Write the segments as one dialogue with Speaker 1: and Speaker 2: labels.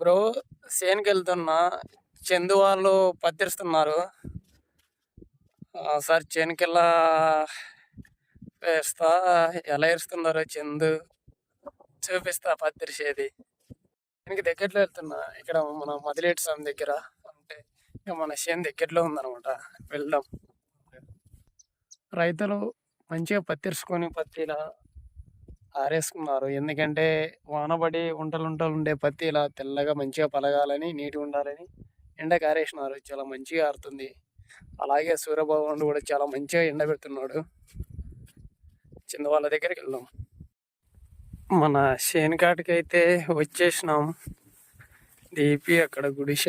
Speaker 1: Bro సేన్కి వెళ్తున్నా. చందు వాళ్ళు పత్తిరుస్తున్నారు. Sir చేనుకెళ్ళా వేస్తా. ఎలా ఇస్తున్నారో చందు? చూపిస్తా పత్తిరిసేది. దీనికి దగ్గరలో వెళ్తున్నా. ఇక్కడ మన మదిలేటి స్వామి దగ్గర. అంటే ఇక మన చేను దగ్గరలో ఉందనమాట వెళ్దాం. రైతులు మంచిగా పత్తిరుసుకొని పత్తిలా ఆరేసుకున్నారు. ఎందుకంటే వానబడి ఉంటలు ఉంటలు ఉండే పత్తి ఇలా తెల్లగా మంచిగా పలగాలని నీట్గా ఉండాలని ఎండకు ఆరేసినారు చాలా మంచిగా ఆరుతుంది. అలాగే సూర్యభగవానుడు కూడా చాలా మంచిగా ఎండ పెడుతున్నాడు. చిన్న వాళ్ళ దగ్గరికి వెళ్దాం. మన శేనికాటికి అయితే వచ్చేసినాం. దీపి అక్కడ గుడిష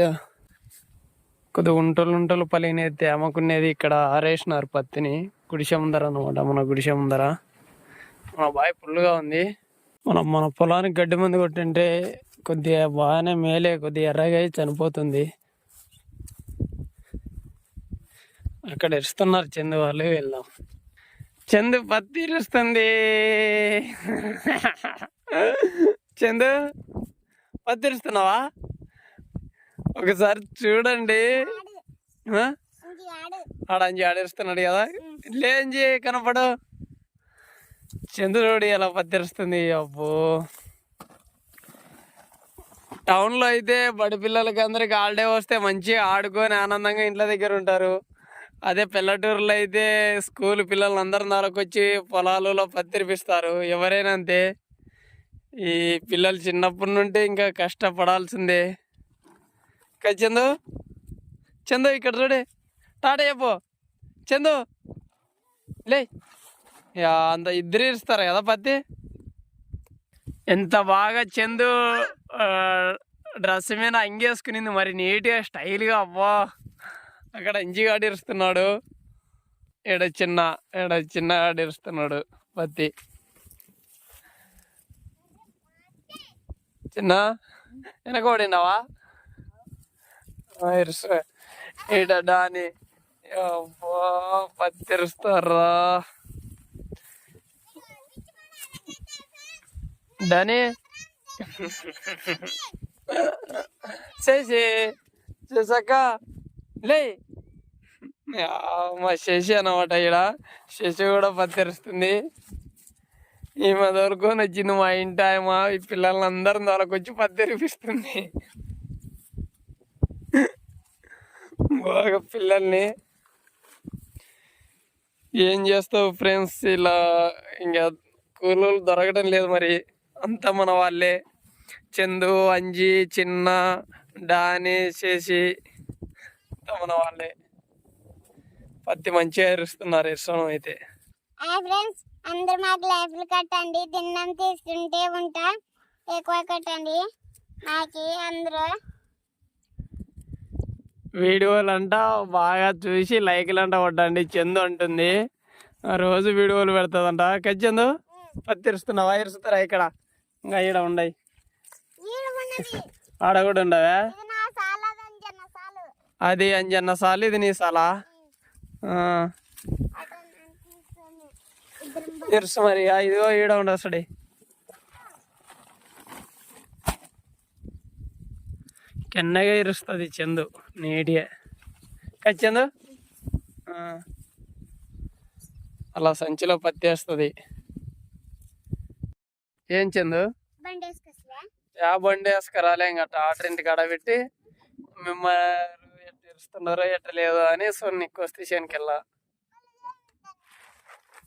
Speaker 1: కొద్దిగా ఉంటలు ఉంటలు పలినే తేమకునేది ఇక్కడ ఆరేసినారు పత్తిని. గుడిష ముందర అనమాట మన గుడిసె ముందర. మన బాయ్ ఫుల్గా ఉంది. మనం మన పొలానికి గడ్డి మందు కొట్టింటే కొద్దిగా బాగానే మేలే కొద్దిగా ఎర్రగా అయి చనిపోతుంది. అక్కడ ఇస్తున్నారు చందు వాళ్ళు వెళ్దాం. చందు పత్తి ఇరుస్తుంది. చందు పత్తి ఇరుస్తున్నావా? ఒకసారి చూడండి? ఆడంజి ఆడిస్తున్నాడు కదా. లేంజి కనపడు. చంద్రుడు ఎలా పత్తిరుస్తుంది అబ్బో. టౌన్లో అయితే బడి పిల్లలకి అందరికి హాలిడే వస్తే మంచిగా ఆడుకొని ఆనందంగా ఇంట్లో దగ్గర ఉంటారు. అదే పల్లెటూరులో అయితే స్కూల్ పిల్లలు నరకొచ్చి పొలాలలో పత్తిరిపిస్తారు. ఎవరైనా అంతే. ఈ పిల్లలు చిన్నప్పటి నుండి ఇంకా కష్టపడాల్సిందే. ఇంకా చందు? చందు ఇక్కడ చూడే. టాటా చెప్పు. చందు? లే. అంత ఇద్దరు ఇస్తారు కదా పత్తి ఎంత బాగా చందు డ్రెస్ మీద అంగేసుకునింది. మరి నీట్గా స్టైల్గా అవ్వా అక్కడ ఇంజి ఆడిరుస్తున్నాడు ఈడ చిన్న ఈడ చిన్న ఆడిరుస్తున్నాడు పత్తి చిన్న వెనకోడినావా ఇరుసు. ఈడ డాని? అబ్బా పత్తిరుస్తారా డాని చేసి చేసాక లే మా శశి అనమాట ఇక్కడ. శశి కూడా పత్తిరుస్తుంది ఈమె వరకు నచ్చింది మా ఇంటి ఆయమ ఈ పిల్లలందరిని దొరకొచ్చి పత్తిరిపిస్తుంది బాగా పిల్లల్ని. ఏం చేస్తావు ఫ్రెండ్స్? ఇలా ఇంకా కూలీలు దొరకడం లేదు మరి. అంతా మన వాళ్ళే. చందు అంజి చిన్న డాని చేసి అంతా మన వాళ్ళే. పత్తి మంచిగా ఎరుస్తున్నారు ఎరసడం అయితే.
Speaker 2: ఫ్రెండ్స్ అందరు మాకు లైఫ్లు కట్టండి తిన్నం తీసుకుంటే ఉంటా. ఎక్కువ కట్టండి. మాకి అందరూ
Speaker 1: వీడియోలు అంట బాగా చూసి లైక్లు అంట కొట్టండి. చందు అంటుంది. ఆ రోజు వీడియోలు పెడుతుందంట. కచ్చందు పత్తి ఇరుస్తున్నావా ఇరుస్తారా ఇక్కడ? ఇంకా ఈడ ఉండయి. ఆడ కూడా ఉండవా? అది అంజన్న సాలు. ఇది నీ సాలా? ఇరుసు మరి ఇదిగో ఈడ ఉండదు అసలు కెన్నగా ఇరుస్తుంది చందు నీట్గా. కచ్చందు ఆ. అలా సంచిలో పత్తి వేస్తుంది ఏం చందు? యా బండి వేసుకురాలే ఇంకా ఆటర్ ఇంటి కాడ పెట్టి మిమ్మల్ని ఎట్ట ఇరుస్తున్నారో ఎట్ట లేదో అని సో నీకు వస్తే చేనుకెళ్ళా.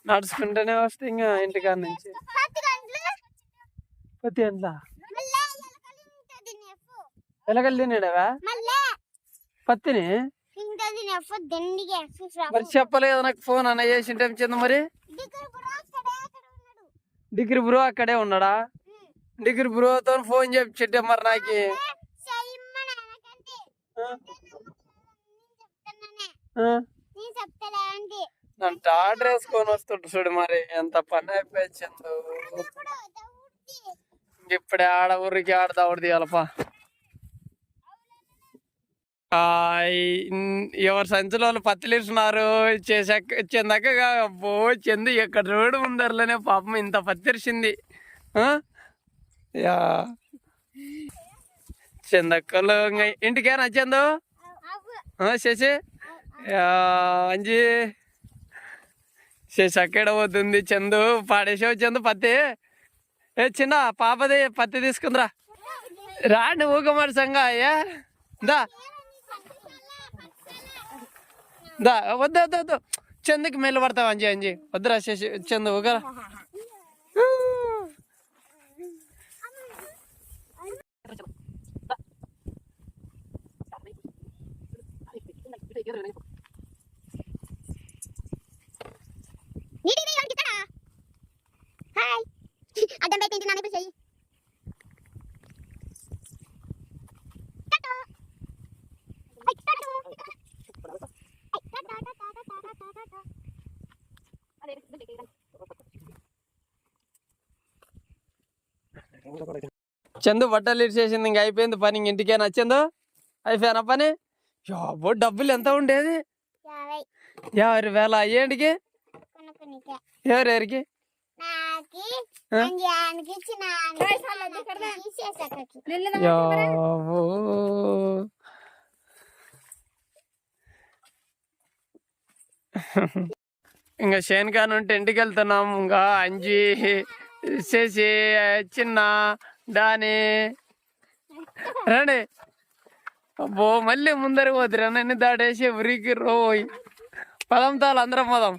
Speaker 1: నడుచుకుంటూనే వస్తే ఇంకా ఇంటికాడ నుంచి.
Speaker 2: పత్తి
Speaker 1: ఎంట్లా
Speaker 2: ఎలకలు
Speaker 1: తినేడవా? పత్తిని? మరి చెప్పలేదు నాకు ఫోన్ అన్న చేసి టైం చెంది మరి
Speaker 2: దగ్గర కూడా అక్కడే అక్కడ ఉన్నాడు
Speaker 1: డిగ్రీ బ్రో అక్కడే ఉన్నాడా? డిగ్రీ బ్రోతో ఫోన్ చెప్పి చెట్టే మరి నాకు. ఆ,
Speaker 2: అంటే
Speaker 1: నన్ను వేసుకొని వస్తుంటు చూడు మరి. ఎంత పని అయిపోయింది
Speaker 2: ఇప్పుడే
Speaker 1: ఆడ ఊరికి ఆడ దవడ తీయాలపా ఎవరు సంచులో వాళ్ళు పత్తులు ఇస్తున్నారు చేసాక చెందాక అబ్బో చెంది ఎక్కడ రోడ్డు ముందరలోనే పాపం ఇంత పత్తిరిసింది. యా. చెందక్కలు ఇంటికే ఇంటికేనా శశి? అంజి. శశి అక్కడ పోతుంది చందు పాడేసావు చందు పత్తి. ఏ చిన్న పాపది పత్తి తీసుకుందిరా. రాండి ఊకమారి సంగ అయ్యా దా. దా వద్దు వద్దు వద్దు చందుకి మెల్లు పడతావు అంజి అంజి వద్దురా శశి చందు ఊకరా
Speaker 2: నీటిది ఎవరికి ఇస్తాడా హాయ్ అడ్డం పెట్టి ఇంటి నాన్న ఇప్పుడు చెయ్యి టటో. ఐ, టటో. ఐ, టటా, టటా, టటా, టటా, టటా.
Speaker 1: చందు బట్టలు ఇచ్చేసింది ఇంక అయిపోయింది పని ఇంక ఇంటికే నచ్చిందో అయిపోయానా పని? యాబో డబ్బులు ఎంత ఉండేది? ఎవరి వేల అయ్యేంటికి ఎవరెవరికి ఇంకా శేన్కాన్ ఉంటే ఇంటికి వెళ్తున్నాం. ఇంకా అంజి. చేసి చిన్న డాని రండి అబ్బో మళ్ళీ ముందరికి పోతురు నన్ను దాటేసి ఉరికి రోయ్ పదం తాలు అందరం పదం